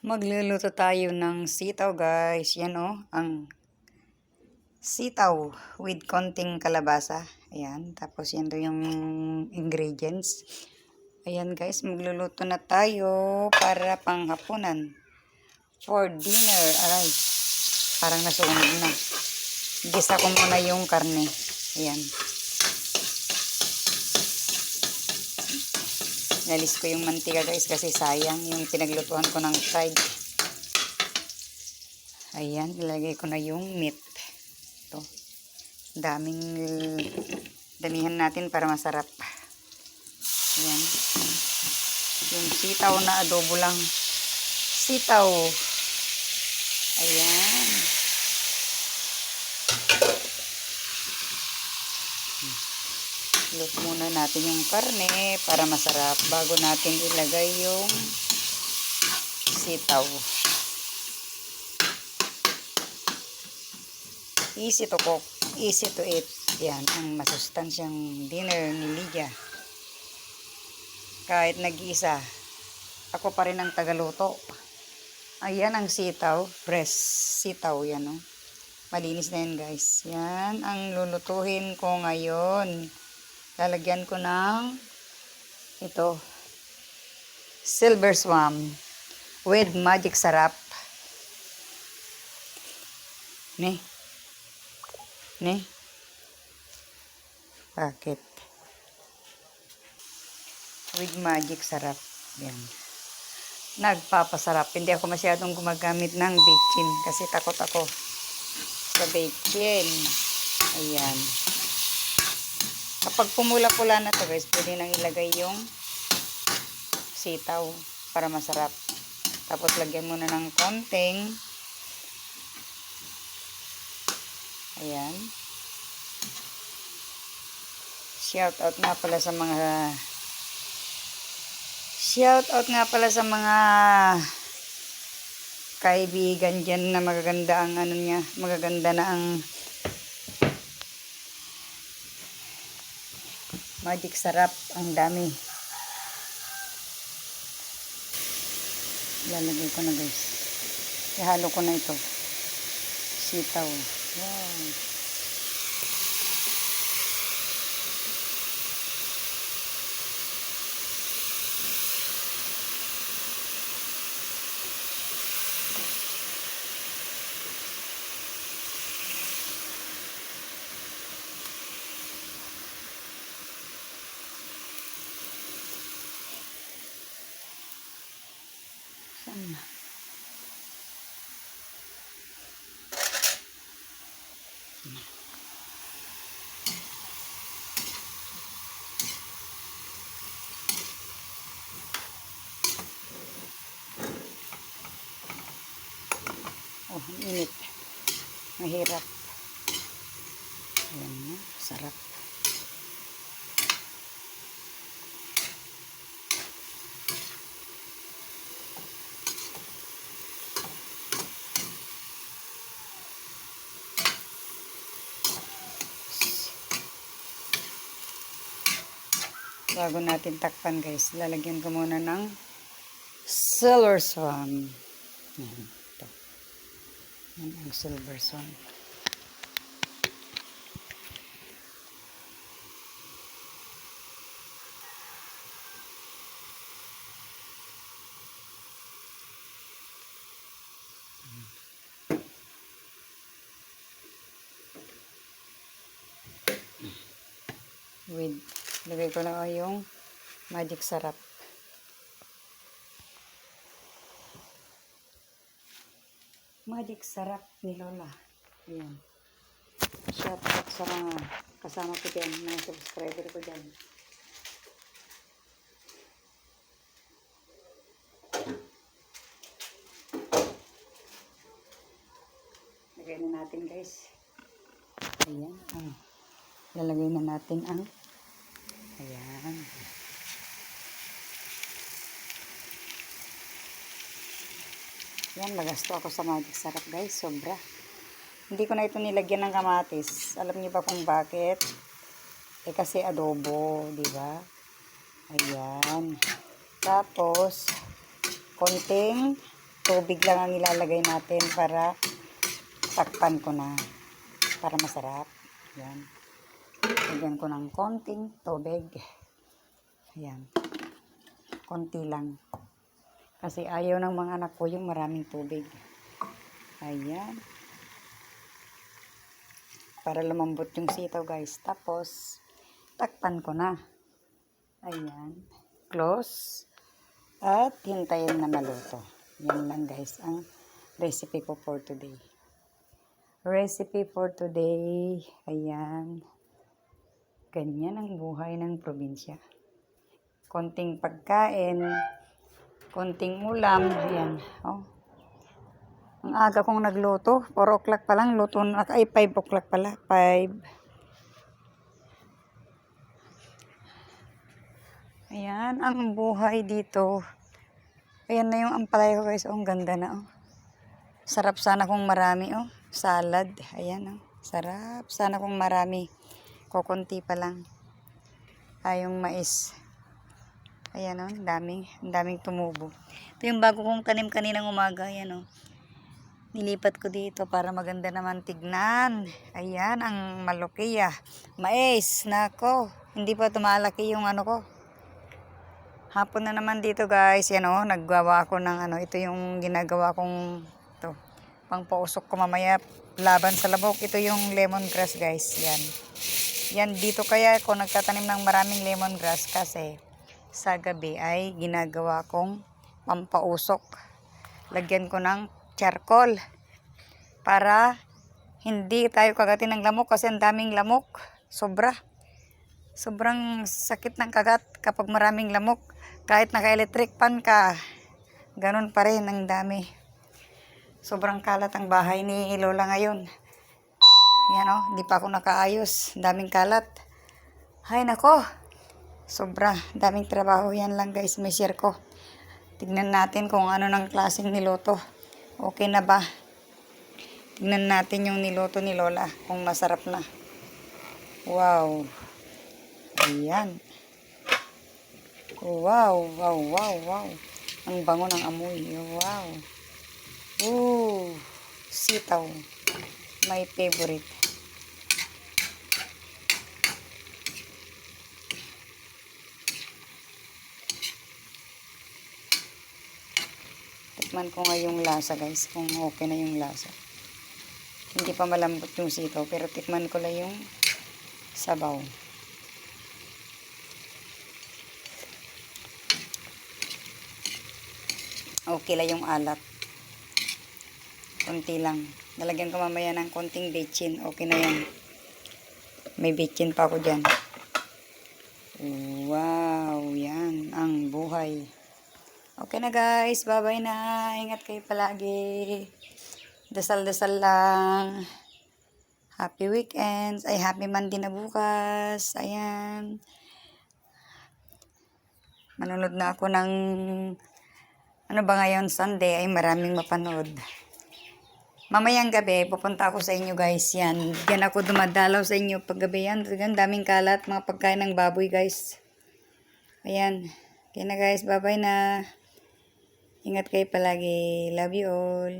Magluluto tayo ng sitaw guys. Yan o, ang sitaw with konting kalabasa. Ayan, tapos yan doon yung ingredients. Ayan guys, magluluto na tayo para panghapunan. For dinner. Aray, parang nasunog na. Gisa ko muna yung karne. Ayan. Nalis ko yung mantika guys kasi sayang yung pinaglutuan ko ng fried. Ayan, ilagay ko na yung meat. Ito. Daming damihan natin para masarap. Ayan. Yung sitaw na adobo lang. Sitaw. Ayan. Look muna natin yung karne para masarap bago natin ilagay yung sitaw. Easy to cook, easy to eat. Yan ang masustansyang dinner ni Lydia. Kahit nag-isa, ako pa rin ang tagaluto. Ayan ang sitaw, fresh sitaw yan oh. Malinis na yan guys. Yan ang lulutuhin ko ngayon lalagyan ko ng ito silver swam with magic sarap. Ne? Ne? Bakit? With magic sarap. Yan. Nagpapasarap. Hindi ako masyadong gumagamit ng bacon kasi takot ako sa bacon ayan Kapag pumula-pula na to guys, pwede nang ilagay yung sitaw para masarap. Tapos lagyan mo na ng konting ayan shout out nga pala sa mga shout out nga pala sa mga kaibigan dyan na magaganda ang ano niya magaganda na ang Magic sarap. Ang dami. Lalagay ko na guys. Ihalo ko na ito. Sitaw. Wow. Saan na? Oh, ang init. Mahirap. Ayan na, sarap. Bago natin takpan guys, lalagyan ko muna ng silver swan. Yan, ito. Yan ang silver swan. With, lagay ko na yung magic sarap. Magic sarap ni Lola. Ayan. Shout out sa mga kasama ko dyan, mga subscriber ko dyan. Lagay na natin guys. Ayan. Ano. Lalagay na natin ang ayan. Yan, magasto ako sa magic sarap guys. Sobra. Hindi ko na ito nilagyan ng kamatis. Alam niyo ba kung bakit? Eh kasi adobo, di ba? Ayan. Tapos, konting tubig lang ang ilalagay natin para takpan ko na. Para masarap. Yan. Lagyan ko ng konting tubig. Ayan. Konti lang. Kasi ayaw ng mga anak ko yung maraming tubig. Ayan. Para lumambot yung sitaw guys. Tapos, takpan ko na. Ayan. Close. At hintayin na maluto. Yan lang guys ang recipe ko for today. Recipe for today. Ayan. Ganyan ang buhay ng probinsya. Konting pagkain, konting ulam, ayan. Oh. Ang aga kong nagluto, 4 o'clock pa lang, luto na, ay 5 o'clock pala, 5. Ayan, ang buhay dito. Ayan na yung ampalaya ko guys, oh, ang ganda na oh. Sarap sana kung marami oh, salad, ayan oh. Sarap sana kung marami. Kukunti pa lang. Ay, yung mais. Ayan o, ang daming, daming tumubo. Ito yung bago kong tanim kaninang umaga, ayan o. Nilipat ko dito para maganda naman tignan. Ayan, ang malukiya. Mais, nako. Hindi pa tumalaki yung ano ko. Hapon na naman dito guys, yan o, naggawa ako ng ano, ito yung ginagawa kong, to, pang pausok ko mamaya laban sa labok. Ito yung lemongrass guys, yan. Yan, dito kaya ako nagtatanim ng maraming lemongrass kasi sa gabi ay ginagawa kong pampausok. Lagyan ko ng charcoal para hindi tayo kagatin ng lamok kasi ang daming lamok. Sobra. Sobrang sakit ng kagat kapag maraming lamok. Kahit naka-electric pan ka, ganun pa rin ang dami. Sobrang kalat ang bahay ni Lola ngayon. Yan o, hindi pa ako nakaayos. Daming kalat. Ay nako, sobra. Daming trabaho yan lang guys, may share ko. Tignan natin kung ano ng klaseng niloto. Okay na ba? Tignan natin yung niloto ni Lola, kung masarap na. Wow. Ayan. Wow, wow, wow, wow. Ang bango ng amoy. Wow. Ooh, sitaw. My favorite. Tikman ko nga yung lasa guys, kung okay na yung lasa. Hindi pa malambot yung sitaw, pero tikman ko lang yung sabaw. Okay lang yung alat. Konti lang. Nalagyan ko mamaya ng konting bechin. Okay na yan. May bechin pa ako dyan. Wow, yan ang buhay. Okay na guys, bye-bye na. Ingat kayo palagi. Dasal-dasal lang. Happy weekends. Ay, happy Monday na bukas. Ayan. Manunod na ako ng ano ba ngayon, Sunday, ay maraming mapanood. Mamayang gabi, pupunta ako sa inyo guys. Yan, yan ako dumadalaw sa inyo paggabi yan. Yan, daming kalat, mga pagkain ng baboy guys. Ayan. Kaya na guys, bye-bye na. Ingat kayo palagi. Love you all.